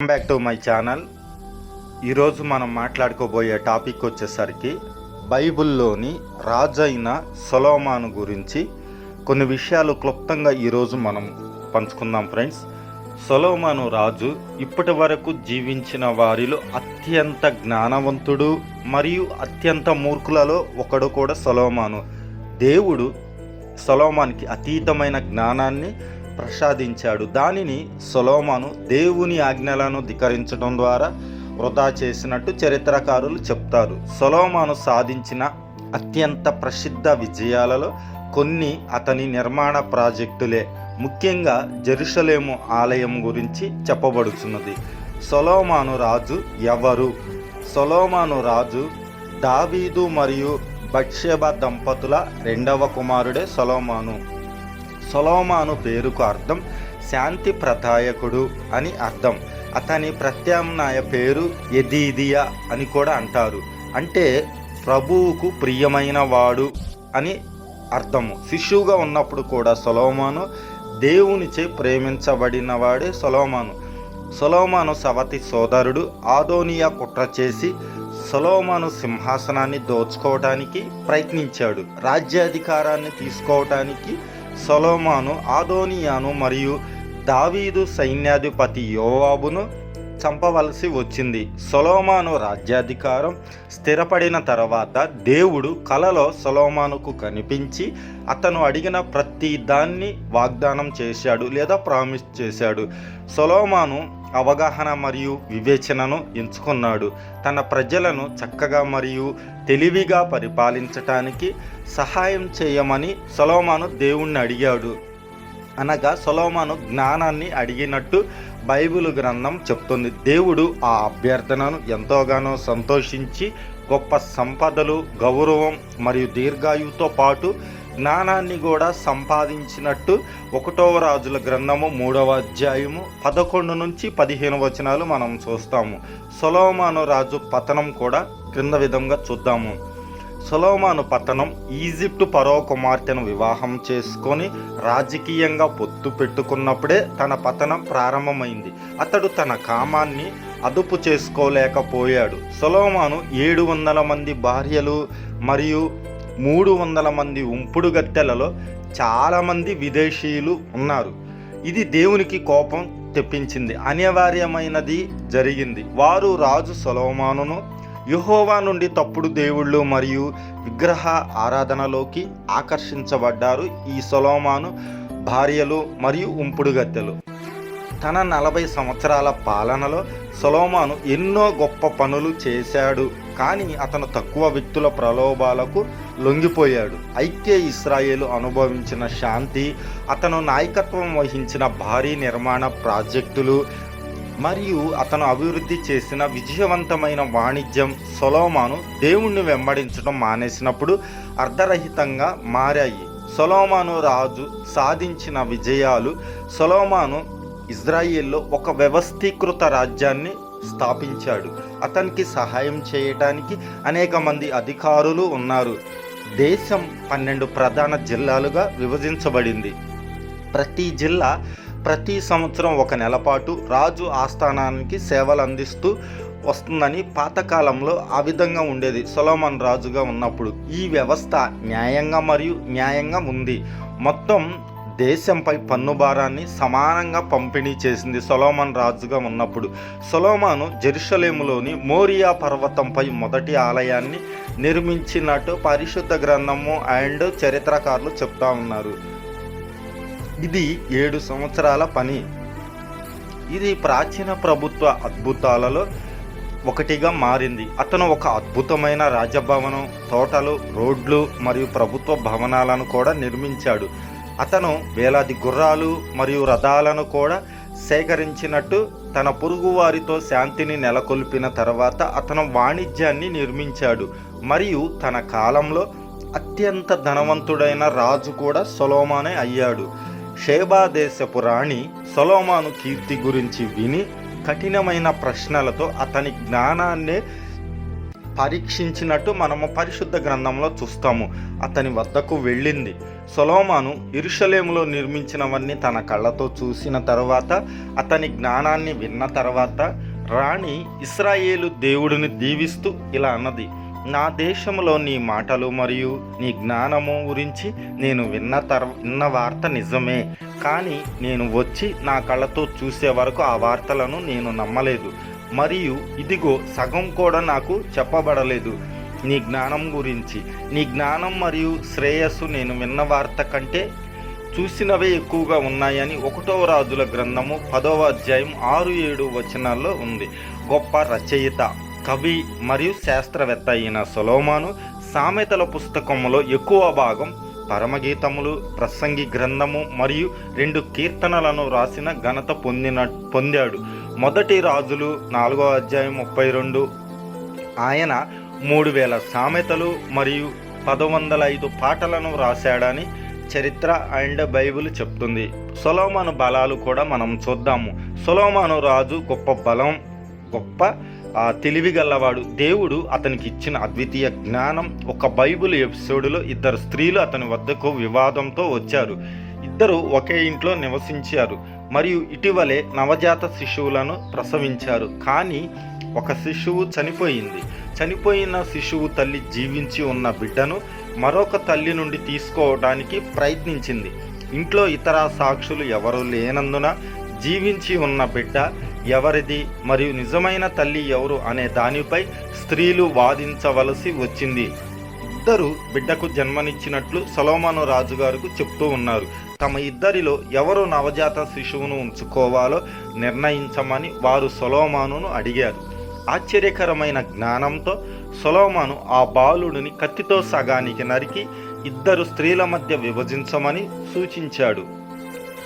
Welcome back to my channel ఈరోజు మనం మాట్లాడుకోబోయే topic వచ్చేసరికి బైబిల్లోని రాజైన సొలోమాను గురించి కొన్ని విషయాలు క్లుప్తంగా ఈరోజు మనం పంచుకుందాం ఫ్రెండ్స్. సొలోమాను రాజు ఇప్పటి వరకు జీవించిన వారిలో అత్యంత జ్ఞానవంతుడు మరియు అత్యంత మూర్ఖులలో ఒకడు కూడా సొలోమాను. దేవుడు సొలోమాన్కి అతీతమైన జ్ఞానాన్ని ప్రసాదించాడు. దానిని సొలోమాను దేవుని ఆజ్ఞలను ధికరించడం ద్వారా వృధా చేసినట్టు చరిత్రకారులు చెప్తారు. సొలోమాను సాధించిన అత్యంత ప్రసిద్ధ విజయాలలో కొన్ని అతని నిర్మాణ ప్రాజెక్టులే. ముఖ్యంగా జెరుసలేము ఆలయం గురించి చెప్పబడుచున్నది. సొలోమాను రాజు ఎవరు? సొలోమాను రాజు దావీదు మరియు బక్షేబ దంపతుల రెండవ కుమారుడే సొలోమాను. సొలోమాను పేరుకు అర్థం శాంతి ప్రదాయకుడు అని అర్థం. అతని ప్రత్యామ్నాయ పేరు ఎదీదియా అని కూడా అంటారు. అంటే ప్రభువుకు ప్రియమైన వాడు అని అర్థము. శిష్యుగా ఉన్నప్పుడు కూడా సొలోమాను దేవునిచే ప్రేమించబడినవాడే సొలోమాను. సొలోమాను సవతి సోదరుడు ఆదోనియా కుట్ర చేసి సొలోమాను సింహాసనాన్ని దోచుకోవటానికి ప్రయత్నించాడు. రాజ్యాధికారాన్ని తీసుకోవటానికి సొలోమాను ఆదోనియాను మరియు దావీదు సైన్యాధిపతి యోవాబును చంపవలసి వచ్చింది. సొలోమాను రాజ్యాధికారం స్థిరపడిన తర్వాత దేవుడు కలలో సొలోమానుకు కనిపించి అతను అడిగిన ప్రతి దాన్ని వాగ్దానం చేశాడు లేదా ప్రామిస్ చేశాడు. సొలోమాను అవగాహన మరియు వివేచనను ఎంచుకున్నాడు. తన ప్రజలను చక్కగా మరియు తెలివిగా పరిపాలించటానికి సహాయం చేయమని సొలోమాను దేవుణ్ణి అడిగాడు. అనగా సొలోమాను జ్ఞానాన్ని అడిగినట్టు బైబిల్ గ్రంథం చెప్తుంది. దేవుడు ఆ అభ్యర్థనను ఎంతోగానో సంతోషించి గొప్ప సంపదలు గౌరవం మరియు దీర్ఘాయువుతో పాటు జ్ఞానాన్ని కూడా సంపాదించినట్టు ఒకటవ రాజుల గ్రంథము మూడవ అధ్యాయము పదకొండు నుంచి పదిహేను వచనాలు మనం చూస్తాము. సొలోమాను రాజు పతనం కూడా క్రింద విధంగా చూద్దాము. సొలోమాను పతనం ఈజిప్టు పరో కుమార్తెను వివాహం చేసుకొని రాజకీయంగా పొత్తు పెట్టుకున్నప్పుడే తన పతనం ప్రారంభమైంది. అతడు తన కామాన్ని అదుపు చేసుకోలేకపోయాడు. సొలోమాను ఏడు వందల మంది భార్యలు మరియు మూడు వందల మంది ఉంపుడు గత్తెలలో చాలామంది విదేశీయులు ఉన్నారు. ఇది దేవునికి కోపం తెప్పించింది. అనివార్యమైనది జరిగింది. వారు రాజు సొలోమానును యుహోవా నుండి తప్పుడు దేవుళ్ళు మరియు విగ్రహ ఆరాధనలోకి ఆకర్షించబడ్డారు. ఈ సొలోమాను భార్యలు మరియు ఉంపుడుగత్తెలు తన నలభై సంవత్సరాల పాలనలో సొలోమాను ఎన్నో గొప్ప పనులు చేశాడు. కానీ అతను తక్కువ వ్యక్తుల ప్రలోభాలకు లొంగిపోయాడు. ఐక్య ఇస్రాయేలు అనుభవించిన శాంతి అతను నాయకత్వం వహించిన భారీ నిర్మాణ ప్రాజెక్టులు మరియు అతను అభివృద్ధి చేసిన విజయవంతమైన వాణిజ్యం సొలోమాను దేవుణ్ణి వెంబడించడం మానేసినప్పుడు అర్ధరహితంగా మారాయి. సొలోమాను రాజు సాధించిన విజయాలు సొలోమాను ఇజ్రాయిల్లో ఒక వ్యవస్థీకృత రాజ్యాన్ని స్థాపించాడు. అతనికి సహాయం చేయటానికి అనేక మంది అధికారులు ఉన్నారు. దేశం పన్నెండు ప్రధాన జిల్లాలుగా విభజించబడింది. ప్రతి జిల్లా ప్రతి సంవత్సరం ఒక నెల పాటు రాజు ఆస్థానానికి సేవలు అందిస్తూ వస్తుందని పాతకాలంలో ఆ విధంగా ఉండేది. సొలోమన్ రాజుగా ఉన్నప్పుడు ఈ వ్యవస్థ న్యాయంగా మరియు న్యాయంగా ఉంది. మొత్తం దేశంపై పన్ను భారాన్ని సమానంగా పంపిణీ చేసింది సొలోమన్ రాజుగా ఉన్నప్పుడు. సొలోమాను జెరూసలేములోని మోరియా పర్వతంపై మొదటి ఆలయాన్ని నిర్మించినట్టు పరిశుద్ధ గ్రంథము అండ్ చరిత్రకారులు చెప్తా ఉన్నారు. ఇది ఏడు సంవత్సరాల పని. ఇది ప్రాచీన ప్రభుత్వ అద్భుతాలలో ఒకటిగా మారింది. అతను ఒక అద్భుతమైన రాజభవనం తోటలు రోడ్లు మరియు ప్రభుత్వ భవనాలను కూడా నిర్మించాడు. అతను వేలాది గుర్రాలు మరియు రథాలను కూడా సేకరించినట్టు తన పొరుగువారితో శాంతిని నెలకొల్పిన తర్వాత అతను వాణిజ్యాన్ని నిర్మించాడు. మరియు తన కాలంలో అత్యంత ధనవంతుడైన రాజు కూడా సొలోమానే అయ్యాడు. షేబా దేశపు రాణి సొలోమాను కీర్తి గురించి విని కఠినమైన ప్రశ్నలతో అతని జ్ఞానాన్ని పరీక్షించినట్టు మనము పరిశుద్ధ గ్రంథంలో చూస్తాము. అతని వద్దకు వెళ్ళింది. సొలోమాను ఇరుషలేములో నిర్మించినవన్నీ తన కళ్ళతో చూసిన తర్వాత అతని జ్ఞానాన్ని విన్న తర్వాత రాణి ఇస్రాయేలు దేవుడిని దీవిస్తూ ఇలా అన్నది. నా దేశంలో నీ మాటలు మరియు నీ జ్ఞానము గురించి నేను విన్న తర్ విన్న వార్త నిజమే. కానీ నేను వచ్చి నా కళ్ళతో చూసే వరకు ఆ వార్తలను నేను నమ్మలేదు. మరియు ఇదిగో సగం కూడా నాకు చెప్పబడలేదు. నీ జ్ఞానం గురించి నీ జ్ఞానం మరియు శ్రేయస్సు నేను విన్న వార్త కంటే చూసినవే ఎక్కువగా ఉన్నాయని ఒకటవ రాజుల గ్రంథము పదవ అధ్యాయం ఆరు ఏడు వచనాల్లో ఉంది. గొప్ప రచయిత కవి మరియు శాస్త్రవేత్త అయిన సొలోమాను సామెతల పుస్తకములో ఎక్కువ భాగం పరమగీతములు ప్రసంగి గ్రంథము మరియు రెండు కీర్తనలను రాసిన ఘనత పొందిన పొందాడు. మొదటి రాజులు నాలుగో అధ్యాయం ముప్పై రెండు. ఆయన మూడు వేల సామెతలు మరియు పదవందల ఐదు పాటలను వ్రాసాడని చరిత్ర అండ్ బైబిల్ చెప్తుంది. సొలోమాను బలాలు కూడా మనం చూద్దాము. సొలోమాను రాజు గొప్ప బలం గొప్ప తెలివి గల్లవాడు దేవుడు అతనికి ఇచ్చిన అద్వితీయ జ్ఞానం. ఒక బైబిల్ ఎపిసోడ్లో ఇద్దరు స్త్రీలు అతని వద్దకు వివాదంతో వచ్చారు. ఇద్దరు ఒకే ఇంట్లో నివసించారు మరియు ఇటీవలే నవజాత శిశువులను ప్రసవించారు. కానీ ఒక శిశువు చనిపోయింది. చనిపోయిన శిశువు తల్లి జీవించి ఉన్న బిడ్డను మరొక తల్లి నుండి తీసుకోవడానికి ప్రయత్నించింది. ఇంట్లో ఇతర సాక్షులు ఎవరు లేనందున జీవించి ఉన్న బిడ్డ ఎవరిది మరియు నిజమైన తల్లి ఎవరు అనే దానిపై స్త్రీలు వాదించవలసి వచ్చింది. ఇద్దరు బిడ్డకు జన్మనిచ్చినట్లు సలోమాను రాజుగారికి చెప్తూ ఉన్నారు. తమ ఇద్దరిలో ఎవరు నవజాత శిశువును ఉంచుకోవాలో నిర్ణయించమని వారు సొలోమానును అడిగారు. ఆశ్చర్యకరమైన జ్ఞానంతో సొలోమాను ఆ బాలుడిని కత్తితో సగానికి నరికి ఇద్దరు స్త్రీల మధ్య విభజించమని సూచించాడు.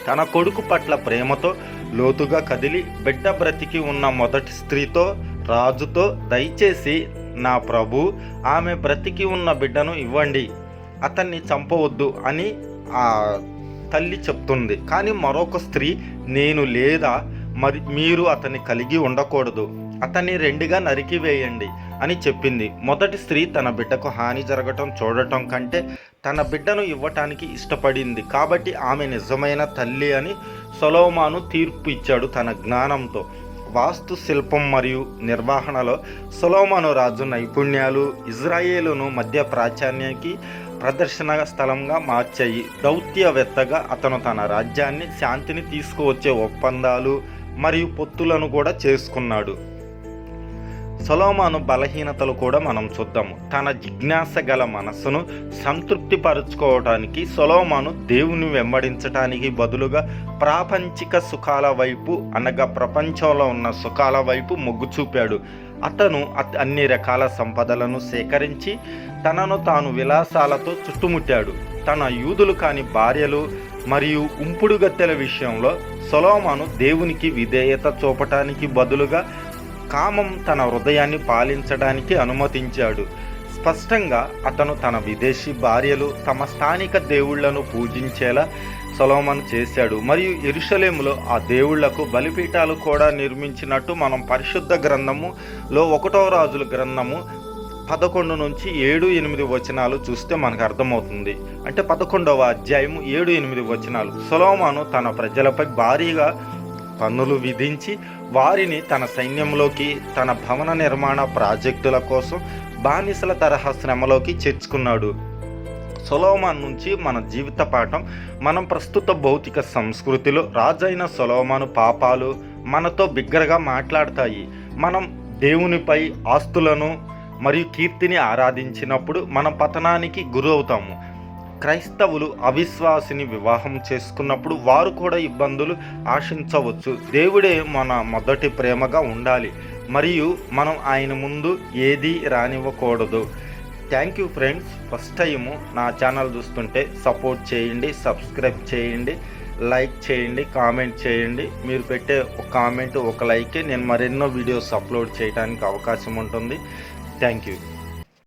తన కొడుకు పట్ల ప్రేమతో లోతుగా కదిలి బిడ్డ బ్రతికి ఉన్న మొదటి స్త్రీతో రాజుతో దయచేసి నా ప్రభు ఆమె బ్రతికి ఉన్న బిడ్డను ఇవ్వండి. అతన్ని చంపవద్దు అని ఆ తల్లి చెప్తుంది కానీ మరొక స్త్రీ నేను లేదా మరి మీరు అతన్ని కలిగి ఉండకూడదు. అతన్ని రెండుగా నరికివేయండి అని చెప్పింది. మొదటి స్త్రీ తన బిడ్డకు హాని జరగటం చూడటం కంటే తన బిడ్డను ఇవ్వటానికి ఇష్టపడింది. కాబట్టి ఆమె నిజమైన తల్లి అని సొలోమాను తీర్పు ఇచ్చాడు తన జ్ఞానంతో. వాస్తు శిల్పం మరియు నిర్వహణలో సొలోమాను రాజు నైపుణ్యాలు ఇజ్రాయేలును మధ్య ప్రాచాన్యానికి ప్రదర్శన స్థలంగా మార్చాయి. దౌత్యవేత్తగా అతను తన రాజ్యాన్ని శాంతిని తీసుకువచ్చే ఒప్పందాలు మరియు పొత్తులను కూడా చేసుకున్నాడు. సొలోమాను బలహీనతలు కూడా మనం చూద్దాము. తన జిజ్ఞాస గల మనస్సును సంతృప్తిపరచుకోవడానికి సొలోమాను దేవుని వెంబడించటానికి బదులుగా ప్రాపంచిక సుఖాల వైపు అనగా ప్రపంచంలో ఉన్న సుఖాల వైపు మొగ్గు చూపాడు. అతను అన్ని రకాల సంపదలను సేకరించి తనను తాను విలాసాలతో చుట్టుముట్టాడు. తన యూదులు కాని భార్యలు మరియు ఉంపుడుగత్తెల విషయంలో సొలోమాను దేవునికి విధేయత చూపటానికి బదులుగా కామం తన హృదయాన్ని పాలించడానికి అనుమతించాడు. స్పష్టంగా అతను తన విదేశీ భార్యలు తమ స్థానిక దేవుళ్ళను పూజించేలా సొలోమన్ చేశాడు. మరియు ఎరుషలేములో ఆ దేవుళ్ళకు బలిపీఠాలు కూడా నిర్మించినట్టు మనం పరిశుద్ధ గ్రంథములో ఒకటో రాజుల గ్రంథము పదకొండు నుంచి ఏడు ఎనిమిది వచనాలు చూస్తే మనకు అర్థమవుతుంది. అంటే పదకొండవ అధ్యాయము ఏడు ఎనిమిది వచనాలు. సొలోమాను తన ప్రజలపై భారీగా పన్నులు విధించి వారిని తన సైన్యంలోకి తన భవన నిర్మాణ ప్రాజెక్టుల కోసం బానిసల తరహా శ్రమలోకి చేర్చుకున్నాడు. సొలోమాన్ నుంచి మన జీవిత పాఠం మనం ప్రస్తుత భౌతిక సంస్కృతిలో రాజైన సొలోమాను పాపాలు మనతో బిగ్గరగా మాట్లాడతాయి. మనం దేవునిపై ఆస్తులను మరియు కీర్తిని ఆరాధించినప్పుడు మనం పతనానికి గురవుతాము. క్రైస్తవులు అవిశ్వాసిని వివాహం చేసుకున్నప్పుడు వారు కూడా ఇబ్బందులు ఆశించవచ్చు. దేవుడే మన మొదటి ప్రేమగా ఉండాలి. మరియు మనం ఆయన ముందు ఏది రానివ్వకూడదు. Thank you friends. First time నా ఛానల్ చూస్తుంటే సపోర్ట్ చేయండి సబ్స్క్రైబ్ చేయండి లైక్ చేయండి కామెంట్ చేయండి. మీరు పెట్టే ఒక కామెంట్ ఒక లైకే నేను మరెన్నో వీడియోస్ అప్లోడ్ చేయడానికి అవకాశం ఉంటుంది. Thank you.